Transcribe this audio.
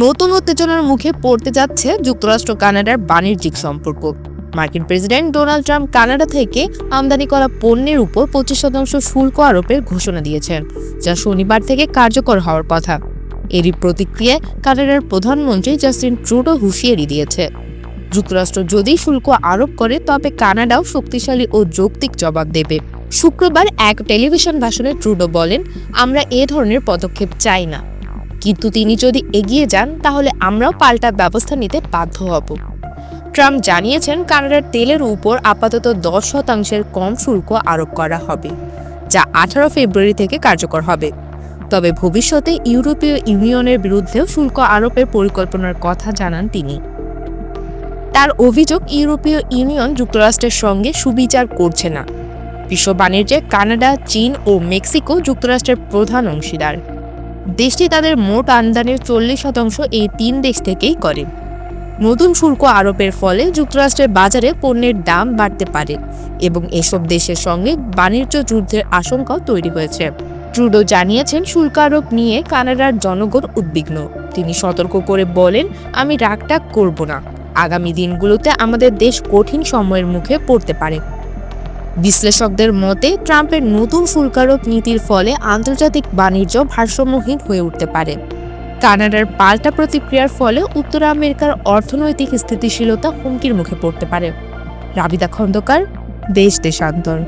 নতুন উত্তেজনার মুখে পড়তে যাচ্ছে যুক্তরাষ্ট্র কানাডার বাণিজ্যিক সম্পর্ক। মার্কিন প্রেসিডেন্ট ডোনাল্ড ট্রাম্প কানাডা থেকে আমদানি করা পণ্যের উপর পঁচিশ শতাংশ শুল্ক আরোপের ঘোষণা দিয়েছেন, যা শনিবার থেকে কার্যকর হওয়ার কথা। এরই প্রতিক্রিয়ায় কানাডার প্রধানমন্ত্রী জাস্টিন ট্রুডো হুঁশিয়ারি দিয়েছে। যুক্তরাষ্ট্র যদি শুল্ক আরোপ করে, তবে কানাডাও শক্তিশালী ও যৌক্তিক জবাব দেবে। শুক্রবার এক টেলিভিশন ভাষণে ট্রুডো বলেন, আমরা এ ধরনের পদক্ষেপ চাই না। কিন্তু তিনি যদি এগিয়ে যান, তাহলে আমরাও পাল্টা ব্যবস্থা নিতে বাধ্য হব। ট্রাম্প জানিয়েছেন, কানাডার তেলের উপর আপাতত দশ শতাংশের কম শুল্ক আরোপ করা হবে, যা আঠারো ফেব্রুয়ারি থেকে কার্যকর হবে। তবে ভবিষ্যতে ইউরোপীয় ইউনিয়নের বিরুদ্ধেও শুল্ক আরোপের পরিকল্পনার কথা জানান তিনি। তার অভিযোগ, ইউরোপীয় ইউনিয়ন যুক্তরাষ্ট্রের সঙ্গে সুবিচার করছে না। বিশ্ব বাণিজ্যে কানাডা, চীন ও মেক্সিকো যুক্তরাষ্ট্রের প্রধান অংশীদার। দেশটি তাদের মোট আমদানির চল্লিশ শতাংশ এই তিন দেশ থেকেই করে। নতুন শুল্ক আরোপের ফলে যুক্তরাষ্ট্রের বাজারে পণ্যের দাম বাড়তে পারে এবং এসব দেশের সঙ্গে বাণিজ্য যুদ্ধের আশঙ্কাও তৈরি হয়েছে। ট্রুডো জানিয়েছেন, শুল্ক আরোপ নিয়ে কানাডার জনগণ উদ্বিগ্ন। তিনি সতর্ক করে বলেন, আমি রাগটাগ করব না। আগামী দিনগুলোতে আমাদের দেশ কঠিন সময়ের মুখে পড়তে পারে। বিশ্লেষকদের মতে, ট্রাম্পের নতুন শুল্কারোপ নীতির ফলে আন্তর্জাতিক বাণিজ্য ভারসাম্যহীন হয়ে উঠতে পারে। কানাডার পাল্টা প্রতিক্রিয়ার ফলে উত্তর আমেরিকার অর্থনৈতিক স্থিতিশীলতা হুমকির মুখে পড়তে পারে। রাবিদা খন্দকার, দেশ দেশান্তর।